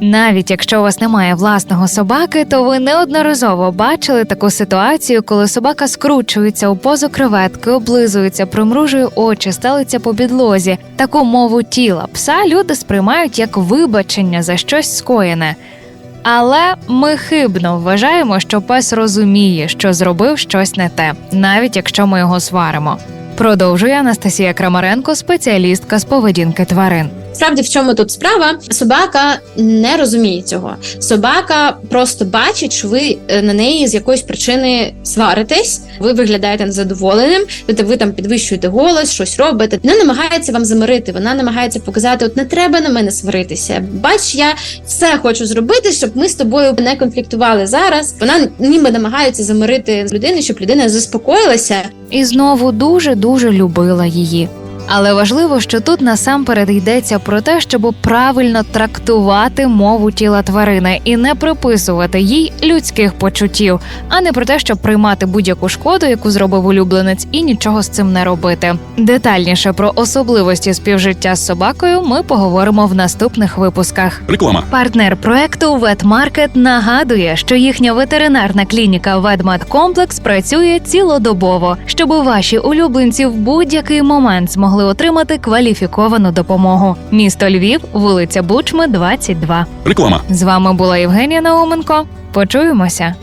Навіть якщо у вас немає власного собаки, то ви неодноразово бачили таку ситуацію, коли собака скручується у позу креветки, облизується, примружує очі, стелиться по підлозі. Таку мову тіла пса люди сприймають як вибачення за щось скоєне. Але ми хибно вважаємо, що пес розуміє, що зробив щось не те, навіть якщо ми його сваримо. Продовжує Анастасія Крамаренко, спеціалістка з поведінки тварин. Справді, в чому тут справа? Собака не розуміє цього. Собака просто бачить, що ви е, на неї з якоїсь причини сваритесь, ви виглядаєте незадоволеним, ви там підвищуєте голос, щось робите. Вона намагається вам замирити. Вона намагається показати: от не треба на мене сваритися. Бач, я все хочу зробити, щоб ми з тобою не конфліктували зараз. Вона ніби намагається замирити людину, щоб людина заспокоїлася і знову дуже дуже любила її. Але важливо, що тут насамперед йдеться про те, щоб правильно трактувати мову тіла тварини і не приписувати їй людських почуттів, а не про те, щоб приймати будь-яку шкоду, яку зробив улюбленець, і нічого з цим не робити. Детальніше про особливості співжиття з собакою ми поговоримо в наступних випусках. Реклама. Партнер проекту Ветмаркет нагадує, що їхня ветеринарна клініка Ведмедкомплекс працює цілодобово, щоб ваші улюбленці в будь-який момент змогли отримати кваліфіковану допомогу. Місто Львів, вулиця Бучми, 22. Реклама. З вами була Євгенія Науменко. Почуємося.